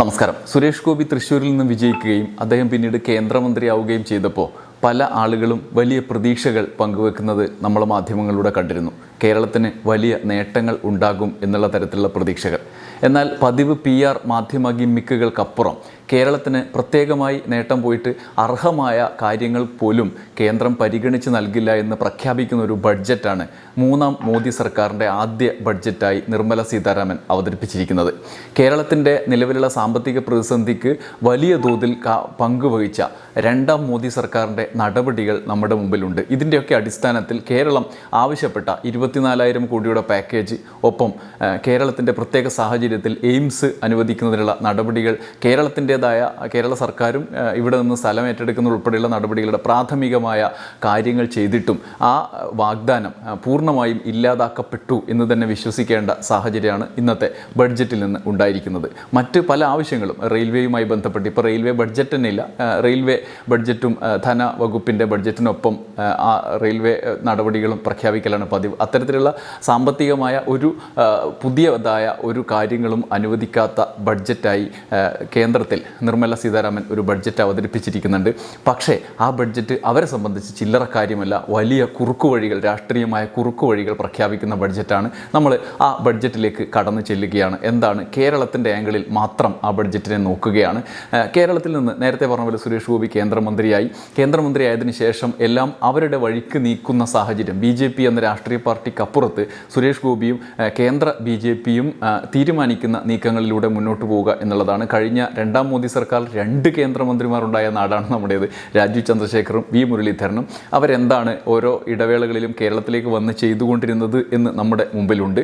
നമസ്കാരം. സുരേഷ് ഗോപി തൃശ്ശൂരിൽ നിന്ന് വിജയിക്കുകയും അദ്ദേഹം പിന്നീട് കേന്ദ്രമന്ത്രിയാവുകയും ചെയ്തപ്പോൾ പല ആളുകളും വലിയ പ്രതീക്ഷകൾ പങ്കുവെക്കുന്നത് നമ്മൾ മാധ്യമങ്ങളിലൂടെ കണ്ടിരുന്നു. കേരളത്തിന് വലിയ നേട്ടങ്ങൾ ഉണ്ടാകും എന്നുള്ള തരത്തിലുള്ള പ്രതീക്ഷകൾ. എന്നാൽ പതിവ് പി ആർ മാധ്യമ ഗിമ്മിക്കുകൾക്കപ്പുറം കേരളത്തിന് പ്രത്യേകമായി നേട്ടം പോയിട്ട് അർഹമായ കാര്യങ്ങൾ പോലും കേന്ദ്രം പരിഗണിച്ച് നൽകില്ല എന്ന് പ്രഖ്യാപിക്കുന്ന ഒരു ബഡ്ജറ്റാണ് മൂന്നാം മോദി സർക്കാരിന്റെ ആദ്യ ബഡ്ജറ്റായി നിർമ്മല സീതാരാമൻ അവതരിപ്പിച്ചിരിക്കുന്നത്. കേരളത്തിന്റെ നിലവിലുള്ള സാമ്പത്തിക പ്രതിസന്ധിക്ക് വലിയ തോതിൽ പങ്കുവഹിച്ച രണ്ടാം മോദി സർക്കാരിന്റെ നടപടികൾ നമ്മുടെ മുമ്പിലുണ്ട്. ഇതിന്റെയൊക്കെ അടിസ്ഥാനത്തിൽ കേരളം ആവശ്യപ്പെട്ട ഇരുപത്തിനാലായിരം കോടിയുടെ പാക്കേജ് ഒപ്പം കേരളത്തിന്റെ പ്രത്യേക സാഹചര്യത്തിൽ എയിംസ് അനുവദിക്കുന്നതിനുള്ള നടപടികൾ കേരളത്തിന്റെതായ കേരള സർക്കാരും ഇവിടെ നിന്ന് സ്ഥലം ഏറ്റെടുക്കുന്ന ഉൾപ്പെടെയുള്ള നടപടികളുടെ പ്രാഥമികമായ കാര്യങ്ങൾ ചെയ്തിട്ടും ആ വാഗ്ദാനം പൂർണമായും ഇല്ലാതാക്കപ്പെട്ടു എന്ന് തന്നെ വിശ്വസിക്കേണ്ട സാഹചര്യമാണ് ഇന്നത്തെ ബഡ്ജറ്റിൽ നിന്ന് ഉണ്ടായിരിക്കുന്നത്. മറ്റ് പല ആവശ്യങ്ങളും റെയിൽവേയുമായി ബന്ധപ്പെട്ട് ഇപ്പോൾ റെയിൽവേ ബഡ്ജറ്റ് തന്നെ ഇല്ല. റെയിൽവേ ബഡ്ജറ്റും ധനവകുപ്പിന്റെ ബഡ്ജറ്റിനൊപ്പം ആ, റെയിൽവേ നടപടികളും പ്രഖ്യാപിക്കലാണ് പതിവ്. അത്തരത്തിലുള്ള സാമ്പത്തികമായ ഒരു പുതിയതായ ഒരു കാര്യങ്ങളും അനുവദിക്കാത്ത ബഡ്ജറ്റായി കേന്ദ്രത്തിൽ നിർമ്മല സീതാരാമൻ ഒരു ബഡ്ജറ്റ് അവതരിപ്പിച്ചിരിക്കുന്നുണ്ട്. പക്ഷേ ആ ബഡ്ജറ്റ് അവരെ സംബന്ധിച്ച് ചില്ലറ കാര്യമല്ല വലിയ കുറുക്കുവഴികൾ രാഷ്ട്രീയമായ കുറുക്കുവഴികൾ പ്രഖ്യാപിക്കുന്ന ബഡ്ജറ്റാണ്. നമ്മൾ ആ ബഡ്ജറ്റിലേക്ക് കടന്നു ചെല്ലുകയാണ്. എന്താണ് കേരളത്തിന്റെ ആംഗിളിൽ മാത്രം ആ ബഡ്ജറ്റിനെ നോക്കുകയാണ്. കേരളത്തിൽ നിന്ന് നേരത്തെ പറഞ്ഞ പോലെ സുരേഷ് ഗോപി കേന്ദ്രമന്ത്രിയായി. കേന്ദ്രമന്ത്രിയായതിനു ശേഷം എല്ലാം അവരുടെ വഴിക്ക് നീക്കുന്ന സാഹചര്യം ബി എന്ന രാഷ്ട്രീയ പാർട്ടിക്കപ്പുറത്ത് സുരേഷ് ഗോപിയും കേന്ദ്ര ബി ജെ പിയും തീരുമാനിക്കുന്ന നീക്കങ്ങളിലൂടെ മുന്നോട്ട് പോവുക എന്നുള്ളതാണ്. കഴിഞ്ഞ രണ്ടാം മോദി സർക്കാർ രണ്ട് കേന്ദ്രമന്ത്രിമാരുണ്ടായ നാടാണ് നമ്മുടേത്. രാജീവ് ചന്ദ്രശേഖറും വി മുരളീധരനും. അവരെന്താണ് ഓരോ ഇടവേളകളിലും കേരളത്തിലേക്ക് വന്ന് ചെയ്തുകൊണ്ടിരുന്നത് എന്ന് നമ്മുടെ മുമ്പിലുണ്ട്.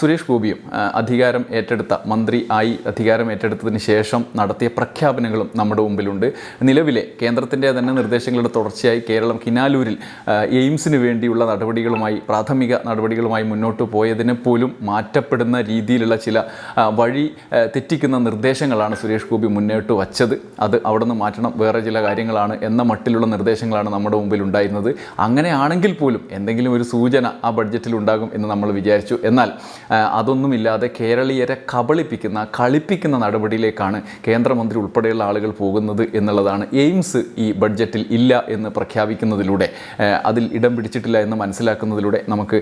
സുരേഷ് ഗോപിയും അധികാരം ഏറ്റെടുത്ത മന്ത്രി ആയി അധികാരം ഏറ്റെടുത്തതിന് ശേഷം നടത്തിയ പ്രഖ്യാപനങ്ങളും നമ്മുടെ മുമ്പിലുണ്ട്. നിലവിലെ കേന്ദ്രത്തിന്റെ തന്നെ നിർദ്ദേശങ്ങളുടെ തുടർച്ചയായി കേരളം കിനാലൂരിൽ എയിംസിന് വേണ്ടിയുള്ള നടപടികളുമായി പ്രാഥമിക നടപടികളുമായി മുന്നോട്ട് പോയതിനെ പോലും മാറ്റപ്പെടുന്ന രീതിയിലുള്ള ചില വഴി തെറ്റിക്കുന്ന നിർദ്ദേശങ്ങളാണ് സുരേഷ് ഗോപി മുന്നോട്ട് വച്ചത്. അത് അവിടെ നിന്ന് മാറ്റണം വേറെ ചില കാര്യങ്ങളാണ് എന്ന മട്ടിലുള്ള നിർദ്ദേശങ്ങളാണ് നമ്മുടെ മുമ്പിൽ ഉണ്ടായിരുന്നത്. അങ്ങനെയാണെങ്കിൽ പോലും എന്തെങ്കിലും ഒരു സൂചന ആ ബഡ്ജറ്റിൽ ഉണ്ടാകും എന്ന് നമ്മൾ വിചാരിച്ചു. എന്നാൽ അതൊന്നുമില്ലാതെ കേരളീയരെ കബളിപ്പിക്കുന്ന കളിപ്പിക്കുന്ന നടപടിയിലേക്കാണ് കേന്ദ്രമന്ത്രി ഉൾപ്പെടെയുള്ള ആളുകൾ പോകുന്നത് എന്നുള്ളതാണ് എയിംസ് ഈ ബഡ്ജറ്റിൽ ഇല്ല എന്ന് പ്രഖ്യാപിക്കുന്നതിലൂടെ. അതിൽ ഇടം പിടിച്ചിട്ടില്ല എന്ന് മനസ്സിലാക്കുന്നതിലൂടെ നമുക്ക്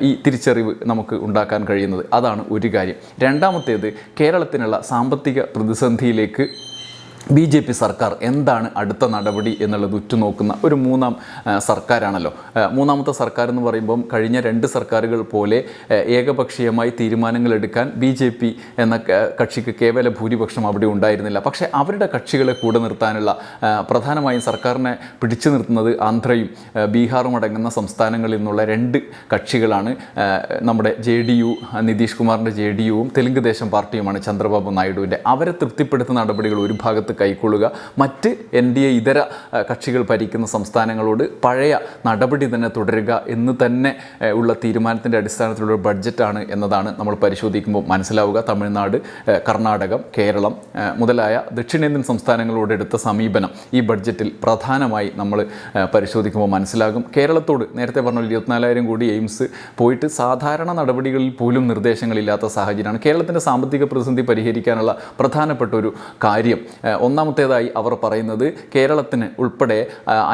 ഈ തിരിച്ചറിവ് നമുക്ക് ഉണ്ടാക്കാൻ കഴിയുന്നത്. അതാണ് ഒരു കാര്യം. രണ്ടാമത്തേത് കേരളത്തിനുള്ള സാമ്പത്തിക പ്രതിസന്ധിയിലേക്ക് ബി ജെ പി സർക്കാർ എന്താണ് അടുത്ത നടപടി എന്നുള്ളത് ഉറ്റുനോക്കുന്ന ഒരു മൂന്നാം സർക്കാരാണല്ലോ. മൂന്നാമത്തെ സർക്കാർ എന്ന് പറയുമ്പം കഴിഞ്ഞ രണ്ട് സർക്കാരുകൾ പോലെ ഏകപക്ഷീയമായി തീരുമാനങ്ങൾ എടുക്കാൻ ബി ജെ പി എന്ന കക്ഷിക്ക് കേവല ഭൂരിപക്ഷം അവിടെ ഉണ്ടായിരുന്നില്ല. പക്ഷേ അവരുടെ കക്ഷികളെ കൂടെ നിർത്താനുള്ള പ്രധാനമായും സർക്കാരിനെ പിടിച്ചു നിർത്തുന്നത് ആന്ധ്രയും ബീഹാറും അടങ്ങുന്ന സംസ്ഥാനങ്ങളിൽ നിന്നുള്ള രണ്ട് കക്ഷികളാണ്. നമ്മുടെ ജെ ഡി യു നിതീഷ് കുമാറിന്റെ ജെ ഡി യുവും തെലുങ്ക് ദേശം പാർട്ടിയുമാണ് ചന്ദ്രബാബു നായിഡുവിന്റെ അവരെ തൃപ്തിപ്പെടുത്തുന്ന നടപടികൾ ഒരു ഭാഗത്ത് കൈക്കൊള്ളുക. മറ്റ് എൻ ഡി എ ഇതര കക്ഷികൾ ഭരിക്കുന്ന സംസ്ഥാനങ്ങളോട് പഴയ നടപടി തന്നെ തുടരുക എന്ന് തന്നെ ഉള്ള തീരുമാനത്തിന്റെ അടിസ്ഥാനത്തിലുള്ള ബഡ്ജറ്റാണ് എന്നതാണ് നമ്മൾ പരിശോധിക്കുമ്പോൾ മനസ്സിലാവുക. തമിഴ്നാട് കർണാടകം കേരളം മുതലായ ദക്ഷിണേന്ത്യൻ സംസ്ഥാനങ്ങളോട് എടുത്ത സമീപനം ഈ ബഡ്ജറ്റിൽ പ്രധാനമായി നമ്മൾ പരിശോധിക്കുമ്പോൾ മനസ്സിലാകും. കേരളത്തോട് നേരത്തെ പറഞ്ഞ ഇരുപത്തിനാലായിരം കോടി എയിംസ് പോയിട്ട് സാധാരണ നടപടികളിൽ പോലും നിർദ്ദേശങ്ങളില്ലാത്ത സാഹചര്യമാണ്. കേരളത്തിന്റെ സാമ്പത്തിക പ്രതിസന്ധി പരിഹരിക്കാനുള്ള പ്രധാനപ്പെട്ട ഒരു കാര്യം ഒന്നാമത്തേതായി അവർ പറയുന്നത് കേരളത്തിന് ഉൾപ്പെടെ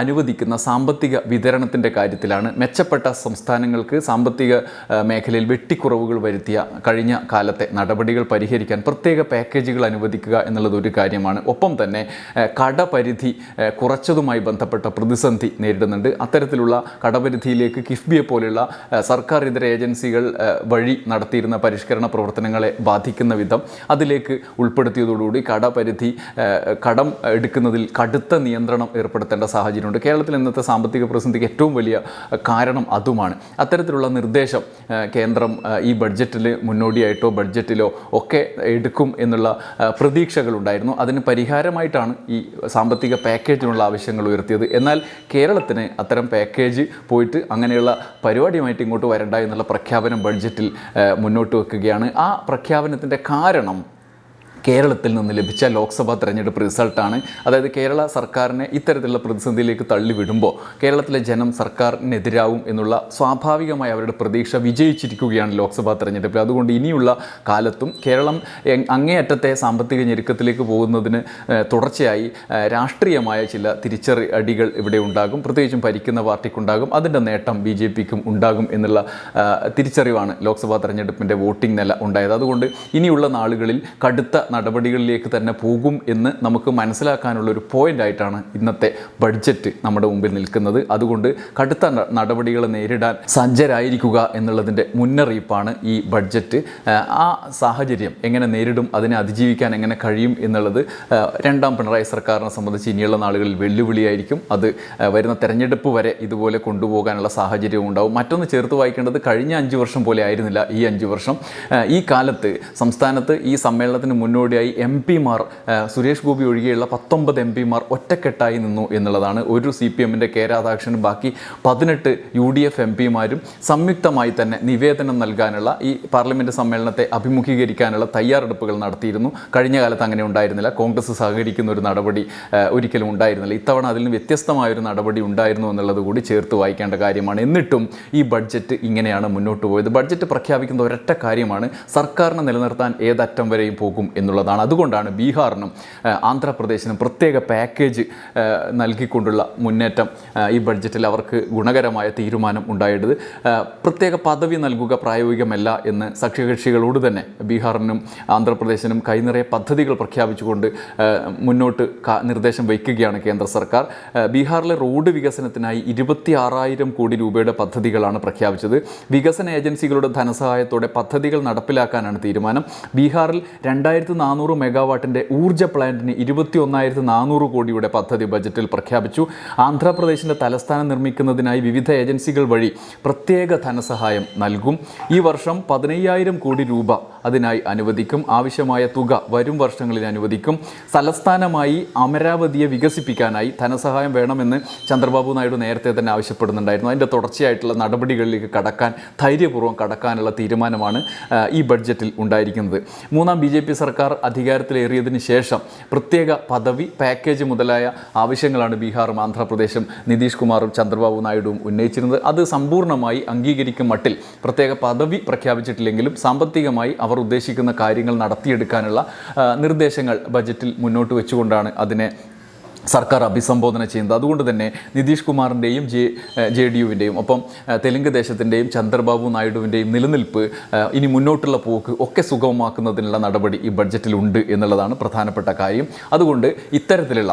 അനുവദിക്കുന്ന സാമ്പത്തിക വിതരണത്തിന്റെ കാര്യത്തിലാണ് മെച്ചപ്പെട്ട സംസ്ഥാനങ്ങൾക്ക് സാമ്പത്തിക മേഖലയിൽ വെട്ടിക്കുറവുകൾ വരുത്തിയ കഴിഞ്ഞ കാലത്തെ നടപടികൾ പരിഹരിക്കാൻ പ്രത്യേക പാക്കേജുകൾ അനുവദിക്കുക എന്നുള്ളത് ഒരു കാര്യമാണ്. ഒപ്പം തന്നെ കടപരിധി കുറച്ചതുമായി ബന്ധപ്പെട്ട പ്രതിസന്ധി നേരിടുന്നുണ്ട്. അത്തരത്തിലുള്ള കടപരിധിയിലേക്ക് കിഫ്ബിയെ പോലെയുള്ള സർക്കാർ ഇതര ഏജൻസികൾ വഴി നടത്തിയിരുന്ന പരിഷ്കരണ പ്രവർത്തനങ്ങളെ ബാധിക്കുന്ന വിധം അതിലേക്ക് ഉൾപ്പെടുത്തിയതോടുകൂടി കടപരിധി കടം എടുക്കുന്നതിൽ കടുത്ത നിയന്ത്രണം ഏർപ്പെടുത്തേണ്ട സാഹചര്യമുണ്ട്. കേരളത്തിൽ ഇന്നത്തെ സാമ്പത്തിക പ്രതിസന്ധിക്ക് ഏറ്റവും വലിയ കാരണം അതുമാണ്. അത്തരത്തിലുള്ള നിർദ്ദേശം കേന്ദ്രം ഈ ബഡ്ജറ്റിൽ മുന്നോടിയായിട്ടോ ബഡ്ജറ്റിലോ ഒക്കെ എടുക്കും എന്നുള്ള പ്രതീക്ഷകളുണ്ടായിരുന്നു. അതിന് പരിഹാരമായിട്ടാണ് ഈ സാമ്പത്തിക പാക്കേജിനുള്ള ആവശ്യങ്ങൾ ഉയർത്തിയത്. എന്നാൽ കേരളത്തിന് അത്തരം പാക്കേജ് പോയിട്ട് അങ്ങനെയുള്ള പരിപാടിയുമായിട്ട് ഇങ്ങോട്ട് വരണ്ട എന്നുള്ള പ്രഖ്യാപനം ബഡ്ജറ്റിൽ മുന്നോട്ട് വെക്കുകയാണ്. ആ പ്രഖ്യാപനത്തിന്റെ കാരണം കേരളത്തിൽ നിന്ന് ലഭിച്ച ലോക്സഭാ തെരഞ്ഞെടുപ്പ് റിസൾട്ടാണ്. അതായത് കേരള സർക്കാരിനെ ഇത്തരത്തിലുള്ള പ്രതിസന്ധിയിലേക്ക് തള്ളിവിടുമ്പോൾ കേരളത്തിലെ ജനം സർക്കാരിനെതിരാവും എന്നുള്ള സ്വാഭാവികമായ അവരുടെ പ്രതീക്ഷ വിജയിച്ചിരിക്കുകയാണ് ലോക്സഭാ തെരഞ്ഞെടുപ്പിൽ. അതുകൊണ്ട് ഇനിയുള്ള കാലത്തും കേരളം അങ്ങേയറ്റത്തെ സാമ്പത്തിക ഞെരുക്കത്തിലേക്ക് പോകുന്നതിന് തുടർച്ചയായി രാഷ്ട്രീയമായ ചില തിരിച്ചറി അടികൾ ഇവിടെ ഉണ്ടാകും. പ്രത്യേകിച്ചും ഭരിക്കുന്ന പാർട്ടിക്കുണ്ടാകും. അതിന്റെ നേട്ടം ബി ജെ പിക്കും ഉണ്ടാകും എന്നുള്ള തിരിച്ചറിവാണ് ലോക്സഭാ തെരഞ്ഞെടുപ്പിന്റെ വോട്ടിംഗ് നില ഉണ്ടായത്. അതുകൊണ്ട് ഇനിയുള്ള നാളുകളിൽ കടുത്ത നടപടികളിലേക്ക് തന്നെ പോകും എന്ന് നമുക്ക് മനസ്സിലാക്കാനുള്ള ഒരു പോയിന്റ് ആയിട്ടാണ് ഇന്നത്തെ ബഡ്ജറ്റ് നമ്മുടെ മുമ്പിൽ നിൽക്കുന്നത്. അതുകൊണ്ട് കടുത്ത നടപടികൾ നേരിടാൻ സജ്ജരായിരിക്കുക എന്നുള്ളതിന്റെ മുന്നറിയിപ്പാണ് ഈ ബഡ്ജറ്റ് ആ സാഹചര്യം എങ്ങനെ നേരിടും അതിനെ അതിജീവിക്കാൻ എങ്ങനെ കഴിയും എന്നുള്ളത് രണ്ടാം പിണറായി സർക്കാരിനെ സംബന്ധിച്ച് ഇനിയുള്ള നാളുകളിൽ വെല്ലുവിളിയായിരിക്കും. അത് വരുന്ന തെരഞ്ഞെടുപ്പ് വരെ ഇതുപോലെ കൊണ്ടുപോകാനുള്ള സാഹചര്യവും ഉണ്ടാവും. മറ്റൊന്ന് ചേർത്ത് വായിക്കേണ്ടത് കഴിഞ്ഞ അഞ്ച് വർഷം പോലെ ആയിരുന്നില്ല ഈ അഞ്ച് വർഷം. ഈ കാലത്ത് സംസ്ഥാനത്ത് ഈ സമ്മേളനത്തിന് മുന്നോടിയായി എം പിമാർ സുരേഷ് ഗോപി ഒഴികെയുള്ള പത്തൊമ്പത് എം പിമാർ ഒറ്റക്കെട്ടായി നിന്നു എന്നുള്ളതാണ് ഒരു സി പി എമ്മിന്റെ കെ രാധാകൃഷ്ണനും ബാക്കി പതിനെട്ട് യു ഡി എഫ് എം പിമാരും സംയുക്തമായി തന്നെ നിവേദനം നൽകാനുള്ള ഈ പാർലമെന്റ് സമ്മേളനത്തെ അഭിമുഖീകരിക്കാനുള്ള തയ്യാറെടുപ്പുകൾ നടത്തിയിരുന്നു. കഴിഞ്ഞ കാലത്ത് അങ്ങനെ ഉണ്ടായിരുന്നില്ല. കോൺഗ്രസ് സഹകരിക്കുന്ന ഒരു നടപടി ഒരിക്കലും ഉണ്ടായിരുന്നില്ല. ഇത്തവണ അതിൽ നിന്ന് വ്യത്യസ്തമായൊരു നടപടി ഉണ്ടായിരുന്നു എന്നുള്ളത് കൂടി ചേർത്ത് വായിക്കേണ്ട കാര്യമാണ്. എന്നിട്ടും ഈ ബഡ്ജറ്റ് ഇങ്ങനെയാണ് മുന്നോട്ട് പോയത്. ബഡ്ജറ്റ് പ്രഖ്യാപിക്കുന്ന ഒരൊറ്റ കാര്യമാണ് സർക്കാരിനെ നിലനിർത്താൻ ഏതറ്റം വരെയും പോകും എന്നുള്ളതാണ്. അതുകൊണ്ടാണ് ബീഹാറിനും ആന്ധ്രാപ്രദേശിനും പ്രത്യേക പാക്കേജ് നൽകിക്കൊണ്ടുള്ള മുന്നേറ്റം ഈ ബഡ്ജറ്റിൽ അവർക്ക് ഗുണകരമായ തീരുമാനം ഉണ്ടായത് പ്രത്യേക പദവി നൽകുക പ്രായോഗികമല്ല എന്ന് സഖ്യകക്ഷികളോട് തന്നെ ബീഹാറിനും ആന്ധ്രാപ്രദേശിനും കൈനിറയ പദ്ധതികൾ പ്രഖ്യാപിച്ചുകൊണ്ട് മുന്നോട്ട് നിർദ്ദേശം വയ്ക്കുകയാണ് കേന്ദ്ര സർക്കാർ. ബീഹാറിലെ റോഡ് വികസനത്തിനായി ഇരുപത്തി ആറായിരം കോടി രൂപയുടെ പദ്ധതികളാണ് പ്രഖ്യാപിച്ചത്. വികസന ഏജൻസികളുടെ ധനസഹായത്തോടെ പദ്ധതികൾ നടപ്പിലാക്കാനാണ് തീരുമാനം. ബീഹാറിൽ രണ്ടായിരത്തി നാനൂറ് മെഗാവാട്ടിന്റെ ഊർജ പ്ലാന്റിന് ഇരുപത്തി ഒന്നായിരത്തി നാനൂറ് കോടിയുടെ പദ്ധതി ബജറ്റിൽ പ്രഖ്യാപിച്ചു. ആന്ധ്രാപ്രദേശിന്റെ തലസ്ഥാനം നിർമ്മിക്കുന്നതിനായി വിവിധ ഏജൻസികൾ വഴി പ്രത്യേക ധനസഹായം നൽകും. ഈ വർഷം പതിനയ്യായിരം കോടി രൂപ അതിനായി അനുവദിക്കും. ആവശ്യമായ തുക വരും വർഷങ്ങളിൽ അനുവദിക്കും. തലസ്ഥാനമായി അമരാവതിയെ വികസിപ്പിക്കാനായി ധനസഹായം വേണമെന്ന് ചന്ദ്രബാബു നായിഡു നേരത്തെ തന്നെ ആവശ്യപ്പെടുന്നുണ്ടായിരുന്നു. അതിന്റെ തുടർച്ചയായിട്ടുള്ള നടപടികളിലേക്ക് കടക്കാൻ ധൈര്യപൂർവം കടക്കാനുള്ള തീരുമാനമാണ് ഈ ബഡ്ജറ്റിൽ ഉണ്ടായിരിക്കുന്നത്. മൂന്നാം ബി സർക്കാർ സർക്കാർ അധികാരത്തിലേറിയതിന് ശേഷം പ്രത്യേക പദവി പാക്കേജ് മുതലായ ആവശ്യങ്ങളാണ് ബീഹാറും ആന്ധ്രാപ്രദേശും നിതീഷ് കുമാറും ചന്ദ്രബാബു നായിഡുവും ഉന്നയിച്ചിരുന്നത്. അത് സമ്പൂർണമായി അംഗീകരിക്കും മട്ടിൽ പ്രത്യേക പദവി പ്രഖ്യാപിച്ചിട്ടില്ലെങ്കിലും സാമ്പത്തികമായി അവർ ഉദ്ദേശിക്കുന്ന കാര്യങ്ങൾ നടത്തിയെടുക്കാനുള്ള നിർദ്ദേശങ്ങൾ ബജറ്റിൽ മുന്നോട്ട് വെച്ചുകൊണ്ടാണ് അതിനെ സർക്കാർ അഭിസംബോധന ചെയ്യുന്നത്. അതുകൊണ്ട് തന്നെ നിതീഷ് കുമാറിന്റെയും ജെ ജെ ഡി യുവിന്റെയും ഒപ്പം തെലുങ്ക് ദേശത്തിന്റെയും ചന്ദ്രബാബു നായിഡുവിന്റെയും നിലനിൽപ്പ് ഇനി മുന്നോട്ടുള്ള പോക്ക് ഒക്കെ സുഗമമാക്കുന്നതിനുള്ള നടപടി ഈ ബഡ്ജറ്റിലുണ്ട് എന്നുള്ളതാണ് പ്രധാനപ്പെട്ട കാര്യം. അതുകൊണ്ട് ഇത്തരത്തിലുള്ള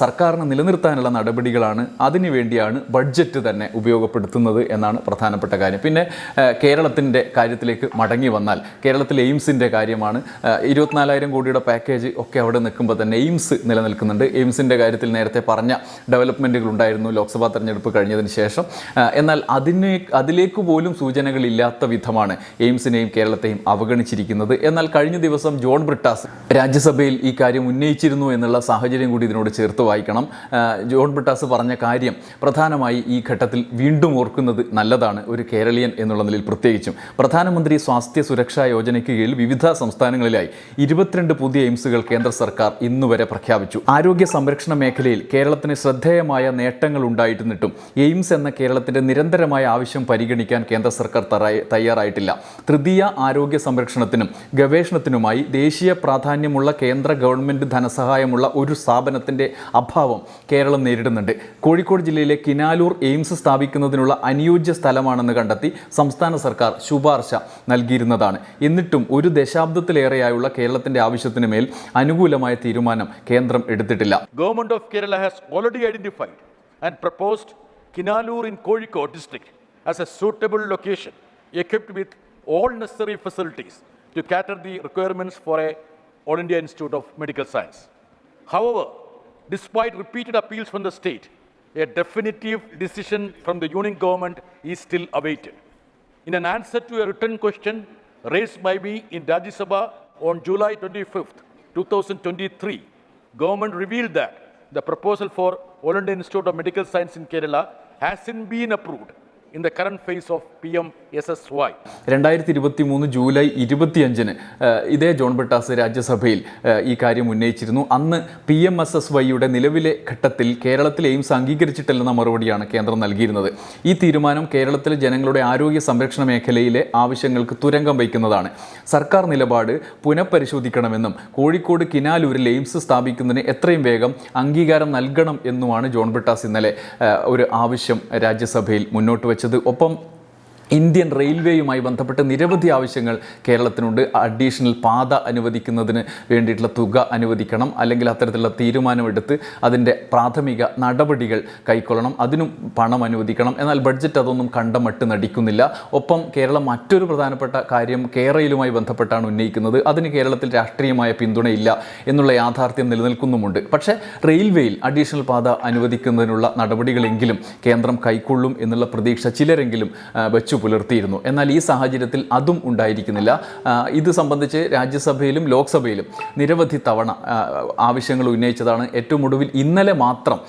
സർക്കാരിനെ നിലനിർത്താനുള്ള നടപടികളാണ് അതിനുവേണ്ടിയാണ് ബഡ്ജറ്റ് തന്നെ ഉപയോഗപ്പെടുത്തുന്നത് എന്നാണ് പ്രധാനപ്പെട്ട കാര്യം. പിന്നെ കേരളത്തിന്റെ കാര്യത്തിലേക്ക് മടങ്ങി വന്നാൽ കേരളത്തിലെ എയിംസിന്റെ കാര്യമാണ് ഇരുപത്തിനാലായിരം കോടിയുടെ പാക്കേജ് ഒക്കെ അവിടെ നിൽക്കുമ്പോൾ തന്നെ എയിംസ് നിലനിൽക്കുന്നുണ്ട്. എയിംസിന്റെ കാര്യത്തിൽ നേരത്തെ പറഞ്ഞ ഡെവലപ്മെന്റുകൾ ഉണ്ടായിരുന്നു ലോക്സഭാ തെരഞ്ഞെടുപ്പ് കഴിഞ്ഞതിന് ശേഷം. എന്നാൽ അതിനെ അതിലേക്ക് പോലും സൂചനകളില്ലാത്ത വിധമാണ് എയിംസിനെയും കേരളത്തെയും അവഗണിച്ചിരിക്കുന്നത്. എന്നാൽ കഴിഞ്ഞ ദിവസം ജോൺ ബ്രിട്ടാസ് രാജ്യസഭയിൽ ഈ കാര്യം ഉന്നയിച്ചിരുന്നു എന്നുള്ള സാഹചര്യം കൂടി ഇതിനോട് ചേർത്ത് വായിക്കണം. ജോൺ ബ്രിട്ടാസ് പറഞ്ഞ കാര്യം പ്രധാനമായി ഈ ഘട്ടത്തിൽ വീണ്ടും ഓർക്കുന്നത് നല്ലതാണ് ഒരു കേരളീയൻ എന്നുള്ള നിലയിൽ പ്രത്യേകിച്ചും. പ്രധാനമന്ത്രി സ്വാസ്ഥ്യ സുരക്ഷാ യോജനയ്ക്ക് കീഴിൽ വിവിധ സംസ്ഥാനങ്ങളിലായി ഇരുപത്തിരണ്ട് പുതിയ എയിംസുകൾ കേന്ദ്ര സർക്കാർ ഇന്നുവരെ പ്രഖ്യാപിച്ചു. ആരോഗ്യ സംരക്ഷണ മേഖലയിൽ കേരളത്തിന് ശ്രദ്ധേയമായ നേട്ടങ്ങൾ ഉണ്ടായിരുന്നിട്ടും എയിംസ് എന്ന കേരളത്തിന്റെ നിരന്തരമായ ആവശ്യം പരിഗണിക്കാൻ കേന്ദ്ര സർക്കാർ തയ്യാറായിട്ടില്ല. തൃതീയ ആരോഗ്യ സംരക്ഷണത്തിനും ഗവേഷണത്തിനുമായി ദേശീയ പ്രാധാന്യമുള്ള കേന്ദ്ര ഗവൺമെന്റ് ധനസഹായമുള്ള ഒരു സ്ഥാപനത്തിന്റെ അഭാവം കേരളം നേരിടുന്നുണ്ട്. കോഴിക്കോട് ജില്ലയിലെ കിനാലൂർ എയിംസ് സ്ഥാപിക്കുന്നതിനുള്ള അനുയോജ്യ സ്ഥലമാണെന്ന് കണ്ടെത്തി സംസ്ഥാന സർക്കാർ ശുപാർശ നൽകിയിരുന്നതാണ്. എന്നിട്ടും ഒരു ദശാബ്ദത്തിലേറെയായുള്ള കേരളത്തിന്റെ ആവശ്യത്തിന് മേൽ അനുകൂലമായ തീരുമാനം കേന്ദ്രം എടുത്തിട്ടില്ല. Government of Kerala has already identified and proposed Kinalur in Kozhikode district as a suitable location equipped with all necessary facilities to cater the requirements for a All India Institute of Medical Science. However, despite repeated appeals from the state, a definitive decision from the union government is still awaited. In an answer to a written question raised by me in Rajya Sabha on July 25, 2023, government revealed that the proposal for All Institute of Medical Science in Kerala hasn't been approved in the current phase of PM SSY. രണ്ടായിരത്തി ഇരുപത്തി മൂന്ന് July ഇരുപത്തിയഞ്ചിന് ഇതേ John Brittas രാജ്യസഭയിൽ ഈ കാര്യം ഉന്നയിച്ചിരുന്നു. അന്ന് പി എം എസ് എസ് വൈയുടെ നിലവിലെ ഘട്ടത്തിൽ കേരളത്തിൽ എയിംസ് അംഗീകരിച്ചിട്ടില്ലെന്ന മറുപടിയാണ് കേന്ദ്രം നൽകിയിരുന്നത്. ഈ തീരുമാനം കേരളത്തിലെ ജനങ്ങളുടെ ആരോഗ്യ സംരക്ഷണ മേഖലയിലെ ആവശ്യങ്ങൾക്ക് തുരങ്കം വയ്ക്കുന്നതാണ്. സർക്കാർ നിലപാട് പുനഃപരിശോധിക്കണമെന്നും കോഴിക്കോട് കിനാലൂരിൽ എയിംസ് സ്ഥാപിക്കുന്നതിന് എത്രയും വേഗം അംഗീകാരം നൽകണം എന്നുമാണ് ജോൺ ബ്രിട്ടാസ് ഇന്നലെ ഒരു ആവശ്യം രാജ്യസഭയിൽ മുന്നോട്ട് വെച്ചത്. ഒപ്പം ഇന്ത്യൻ റെയിൽവേയുമായി ബന്ധപ്പെട്ട് നിരവധി ആവശ്യങ്ങൾ കേരളത്തിനുണ്ട്. അഡീഷണൽ പാത അനുവദിക്കുന്നതിന് വേണ്ടിയിട്ടുള്ള തുക അനുവദിക്കണം. അല്ലെങ്കിൽ അത്തരത്തിലുള്ള തീരുമാനമെടുത്ത് അതിന്റെ പ്രാഥമിക നടപടികൾ കൈക്കൊള്ളണം. അതിനും പണം അനുവദിക്കണം. എന്നാൽ ബഡ്ജറ്റ് അതൊന്നും കണ്ടമട്ട് നടിക്കുന്നില്ല. ഒപ്പം കേരളം മറ്റൊരു പ്രധാനപ്പെട്ട കാര്യം കേരളയിലുമായി ബന്ധപ്പെട്ടാണ് ഉന്നയിക്കുന്നത്. അതിന് കേരളത്തിൽ രാഷ്ട്രീയമായ പിന്തുണയില്ല എന്നുള്ള യാഥാർത്ഥ്യം നിലനിൽക്കുന്നുമുണ്ട്. പക്ഷേ റെയിൽവേയിൽ അഡീഷണൽ പാത അനുവദിക്കുന്നതിനുള്ള നടപടികളെങ്കിലും കേന്ദ്രം കൈക്കൊള്ളും എന്നുള്ള പ്രതീക്ഷ ചിലരെങ്കിലും വെച്ചു പുലർത്തിയിരുന്നു. എന്നാൽ ഈ സാഹചര്യത്തിൽ അതും ഉണ്ടായിരിക്കുന്നില്ല. ഇത് സംബന്ധിച്ച് രാജ്യസഭയിലും ലോക്സഭയിലും നിരവധി തവണ ആവശ്യങ്ങൾ ഉന്നയിച്ചതാണ്. ഏറ്റവും ഒടുവിൽ ഇന്നലെ മാത്രം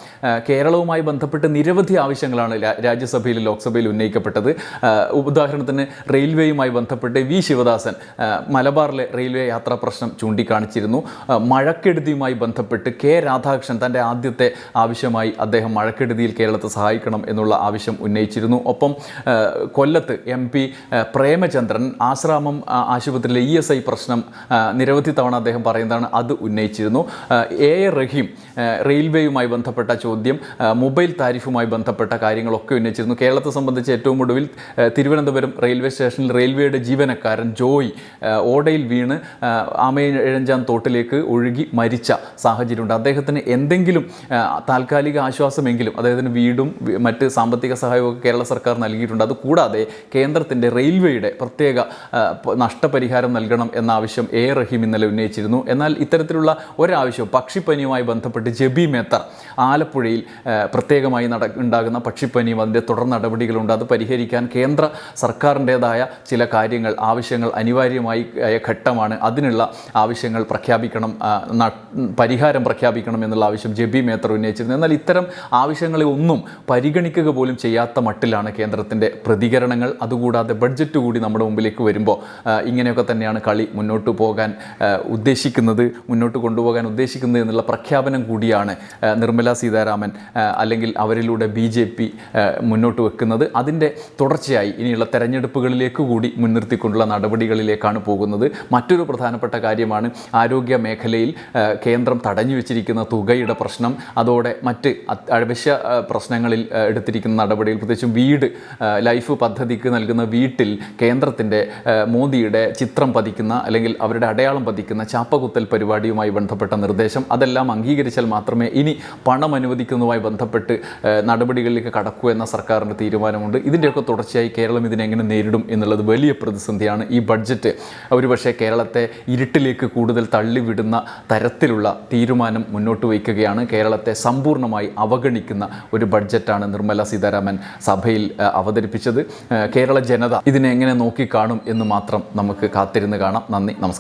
കേരളവുമായി ബന്ധപ്പെട്ട് നിരവധി ആവശ്യങ്ങളാണ് രാജ്യസഭയിലും ലോക്സഭയിലും ഉന്നയിക്കപ്പെട്ടത്. ഉദാഹരണത്തിന് റെയിൽവേയുമായി ബന്ധപ്പെട്ട് വി. ശിവദാസൻ മലബാറിലെ റെയിൽവേ യാത്രാ പ്രശ്നം ചൂണ്ടിക്കാണിച്ചിരുന്നു. മഴക്കെടുതിയുമായി ബന്ധപ്പെട്ട് കെ. രാധാകൃഷ്ണൻ തന്റെ ആദ്യത്തെ ആവശ്യമായി അദ്ദേഹം മഴക്കെടുതിയിൽ കേരളത്തെ സഹായിക്കണം എന്നുള്ള ആവശ്യം ഉന്നയിച്ചിരുന്നു. ഒപ്പം ആ, കൊല്ലത്ത് എം പി പ്രേമചന്ദ്രൻ ആശ്രാമം ആശുപത്രിയിലെ ഇ എസ് ഐ പ്രശ്നം നിരവധി തവണ അദ്ദേഹം പറയുന്നതാണ് അത് ഉന്നയിച്ചിരുന്നു. എ എ റഹീം റെയിൽവേയുമായി ബന്ധപ്പെട്ട ചോദ്യം മൊബൈൽ താരിഫുമായി ബന്ധപ്പെട്ട കാര്യങ്ങളൊക്കെ ഉന്നയിച്ചിരുന്നു. കേരളത്തെ സംബന്ധിച്ച് ഏറ്റവും ഒടുവിൽ തിരുവനന്തപുരം റെയിൽവേ സ്റ്റേഷനിൽ റെയിൽവേയുടെ ജീവനക്കാരൻ ജോയ് ഓടയിൽ വീണ് ആമയിഴഞ്ചാം തോട്ടിലേക്ക് ഒഴുകി മരിച്ച സാഹചര്യമുണ്ട്. അദ്ദേഹത്തിന് എന്തെങ്കിലും താൽക്കാലിക ആശ്വാസമെങ്കിലും അദ്ദേഹത്തിന് വീടും മറ്റ് സാമ്പത്തിക സഹായവും കേരള സർക്കാർ നൽകിയിട്ടുണ്ട്. അതുകൂടാതെ കേന്ദ്രത്തിന്റെ റെയിൽവേയുടെ പ്രത്യേക നഷ്ടപരിഹാരം നൽകണം എന്ന ആവശ്യം എ റഹീം ഇന്നലെ ഉന്നയിച്ചിരുന്നു. എന്നാൽ ഇത്തരത്തിലുള്ള ഒരാവശ്യവും പക്ഷിപ്പനിയുമായി ബന്ധപ്പെട്ട് ജബി മേത്തർ ആലപ്പുഴയിൽ പ്രത്യേകമായി നട ഉണ്ടാകുന്ന പക്ഷിപ്പനിയും അതിന്റെ തുടർ നടപടികളുണ്ട്. അത് പരിഹരിക്കാൻ കേന്ദ്ര സർക്കാരിന്റേതായ ചില കാര്യങ്ങൾ ആവശ്യങ്ങൾ അനിവാര്യമായി ഘട്ടമാണ്. അതിനുള്ള ആവശ്യങ്ങൾ പ്രഖ്യാപിക്കണം പരിഹാരം പ്രഖ്യാപിക്കണം എന്നുള്ള ആവശ്യം ജബി മേത്തർ ഉന്നയിച്ചിരുന്നു. എന്നാൽ ഇത്തരം ആവശ്യങ്ങളെ ഒന്നും പരിഗണിക്കുക പോലും ചെയ്യാത്ത മട്ടിലാണ് കേന്ദ്രത്തിന്റെ പ്രതികരണങ്ങൾ. അതുകൂടാതെ ബഡ്ജറ്റ് കൂടി നമ്മുടെ മുമ്പിലേക്ക് വരുമ്പോൾ ഇങ്ങനെയൊക്കെ തന്നെയാണ് കളി മുന്നോട്ട് പോകാൻ ഉദ്ദേശിക്കുന്നത് മുന്നോട്ട് കൊണ്ടുപോകാൻ ഉദ്ദേശിക്കുന്നത് എന്നുള്ള പ്രഖ്യാപനം കൂടിയാണ് നിർമ്മല സീതാരാമൻ അല്ലെങ്കിൽ അവരിലൂടെ ബി ജെ പി മുന്നോട്ട് വെക്കുന്നത്. അതിന്റെ തുടർച്ചയായി ഇനിയുള്ള തെരഞ്ഞെടുപ്പുകളിലേക്ക് കൂടി മുൻനിർത്തിക്കൊണ്ടുള്ള നടപടികളിലേക്കാണ് പോകുന്നത്. മറ്റൊരു പ്രധാനപ്പെട്ട കാര്യമാണ് ആരോഗ്യ മേഖലയിൽ കേന്ദ്രം തടഞ്ഞു വെച്ചിരിക്കുന്ന തുകയുടെ പ്രശ്നം. അതോടെ മറ്റ് അവശ്യ പ്രശ്നങ്ങളിൽ എടുത്തിരിക്കുന്ന നടപടികൾ പ്രത്യേകിച്ചും വീട് ലൈഫ് ലൈഫ് പദ്ധതിക്ക് നൽകുന്ന വീട്ടിൽ കേന്ദ്രത്തിന്റെ മോദിയുടെ ചിത്രം പതിക്കുന്ന അല്ലെങ്കിൽ അവരുടെ അടയാളം പതിക്കുന്ന ചാപ്പകുത്തൽ പരിപാടിയുമായി ബന്ധപ്പെട്ട നിർദ്ദേശം അതെല്ലാം അംഗീകരിച്ചാൽ മാത്രമേ ഇനി പണം അനുവദിക്കുന്നതുമായി ബന്ധപ്പെട്ട് നടപടികളിലേക്ക് കടക്കൂ എന്ന സർക്കാരിന്റെ തീരുമാനമുണ്ട്. ഇതിന്റെയൊക്കെ തുടർച്ചയായി കേരളം ഇതിനെങ്ങനെ നേരിടും എന്നുള്ളത് വലിയ പ്രതിസന്ധിയാണ്. ഈ ബഡ്ജറ്റ് ഒരുപക്ഷെ കേരളത്തെ ഇരുട്ടിലേക്ക് കൂടുതൽ തള്ളിവിടുന്ന തരത്തിലുള്ള തീരുമാനം മുന്നോട്ട് വയ്ക്കുകയാണ്. കേരളത്തെ സമ്പൂർണമായി അവഗണിക്കുന്ന ഒരു ബഡ്ജറ്റാണ് നിർമ്മല സീതാരാമൻ സഭയിൽ അവതരിപ്പിച്ചത്. കേരള ജനത ഇതിനെ എങ്ങനെ നോക്കിക്കാണും എന്ന് മാത്രം നമുക്ക് കാത്തിരുന്ന് കാണാം. നന്ദി നമസ്കാരം.